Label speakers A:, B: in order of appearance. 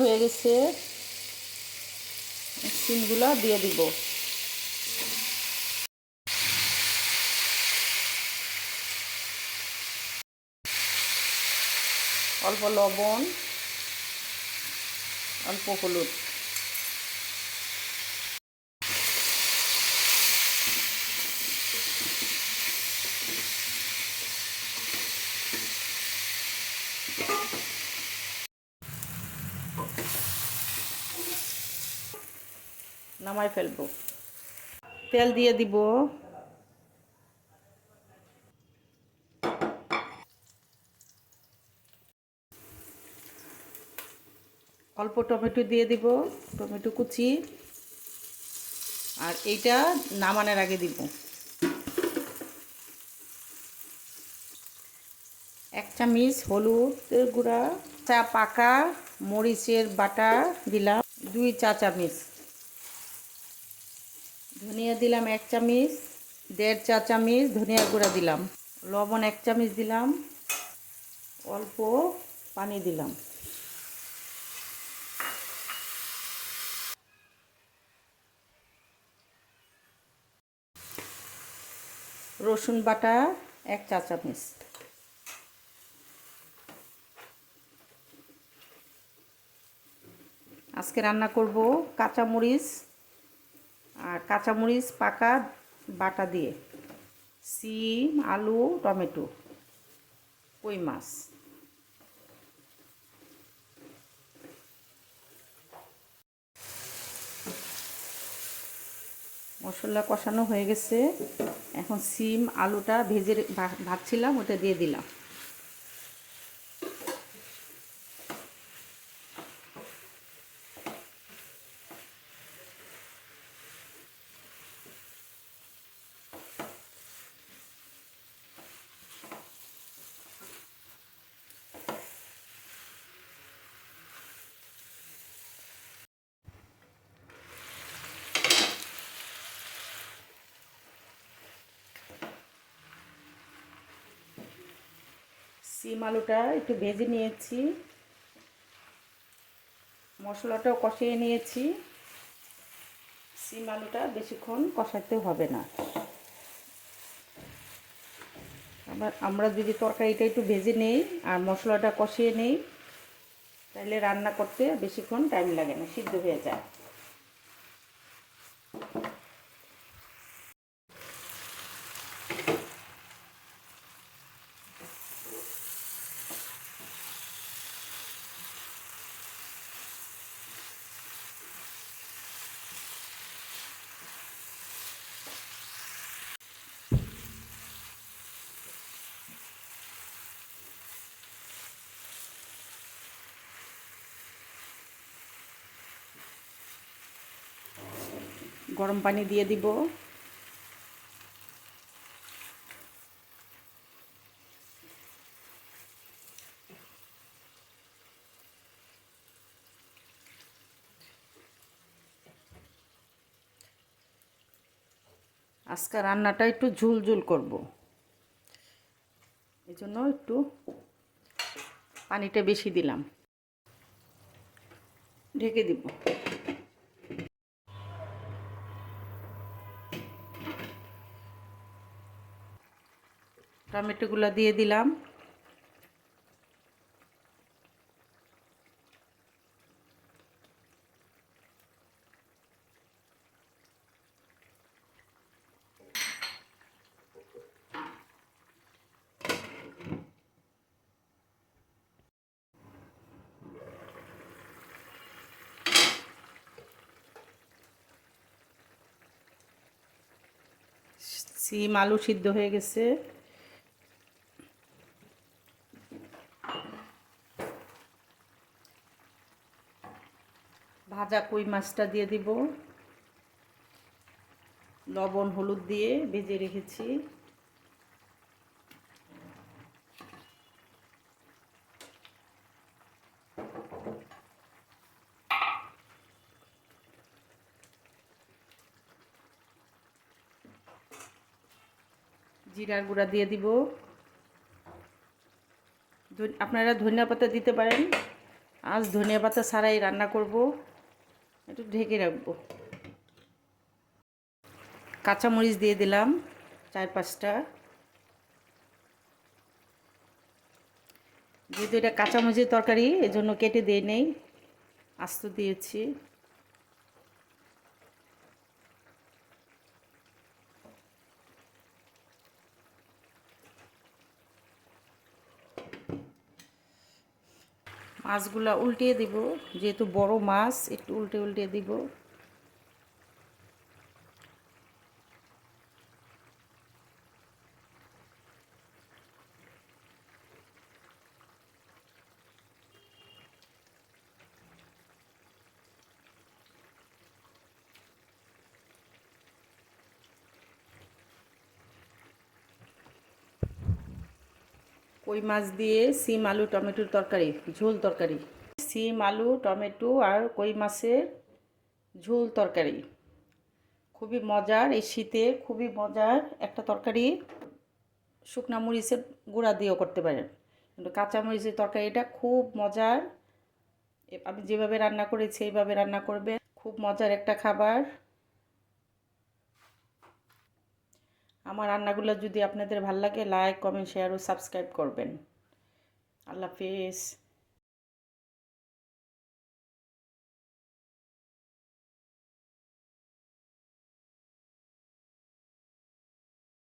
A: হয়ে গেছে। সিমগুলো দিয়ে দিব। অল্প লবণ অল্প হলুদ। নামাই ফেলব। তেল দিয়ে দিব। অল্প টমেটো দিয়ে দিব, টমেটো কুচি। আর এইটা নামানোর আগে দিব। এক চামচ হলুদের গুঁড়া, চা পাকা মরিচের বাটা দিলাম, দুই চা চামচ। ধনিয়া দিলাম এক চামচ, দেড় চা চামচ ধনিয়া গুঁড়া দিলাম। লবণ এক চামচ দিলাম, অল্প পানি দিলাম। রসুন বাটা এক চা চামচ। আজকে রান্না করব কাঁচামরিচ আর কাঁচামরিচ পাকা বাটা দিয়ে, সিম, আলু, টমেটো, কই মাছ। মশলা কষানো হয়ে গেছে। এখন সিম, আলুটা ভেজে ভা- ভাজছিলাম, ওটা দিয়ে দিলাম। সিম আলুটা একটু ভেজে নিয়েছি। মশলাটাও কষিয়ে নিয়েছি। সিম আলুটা বেশিক্ষণ কষাতে হবে না। আবার আমরা যদি তরকারিটা একটু ভেজে নেই আর মশলাটা কষিয়ে নেই, তাহলে রান্না করতে বেশিক্ষণ টাইম লাগে না, সিদ্ধ হয়ে যায়। গরম পানি দিয়ে দিব। আজকে রান্নাটা একটু ঝুল ঝুল করব। এই জন্য একটু পানিটা বেশি দিলাম। ঢেকে দিব। টমেটোগুলো দিয়ে দিলাম। সিম আলু সিদ্ধ হয়ে গেছে। ভাজা কই মাছটা দিয়ে দিব। লবণ, হলুদ দিয়ে ভেজে রেখেছি। জিরার গুঁড়া দিয়ে দিব। আপনারা ধনিয়া পাতা দিতে পারেন। আজ ধনিয়া পাতা ছাড়াই রান্না করব। একটু ঢেকে রাখব। কাঁচামরিচ দিয়ে দিলাম চার পাঁচটা যেহেতু এটা কাঁচামরিচের তরকারি, এজন্য কেটে দিয়ে নেই, আস্ত দিয়েছি। মাছগুলা উল্টিয়ে দিব। যেহেতু বড় মাছ একটু উল্টে উল্টে দিব। কই মাছ দিয়ে সিম, আলু, টমেটোর তরকারি, ঝোল তরকারি। সিম, আলু, টমেটো আর কই মাছের ঝোল তরকারি। খুবই মজার, এই শীতে খুবই মজার একটা তরকারি। শুকনা মরিচের গুঁড়া দিয়েও করতে পারেন। কিন্তু কাঁচা মরিচের তরকারিটা খুব মজার। আমি যেভাবে রান্না করেছি এইভাবে রান্না করবে খুব মজার একটা খাবার। আমার রান্নাগুলো যদি আপনাদের ভালো লাগে লাইক কমেন্ট শেয়ার ও সাবস্ক্রাইব করবেন। আল্লাহ হাফিজ।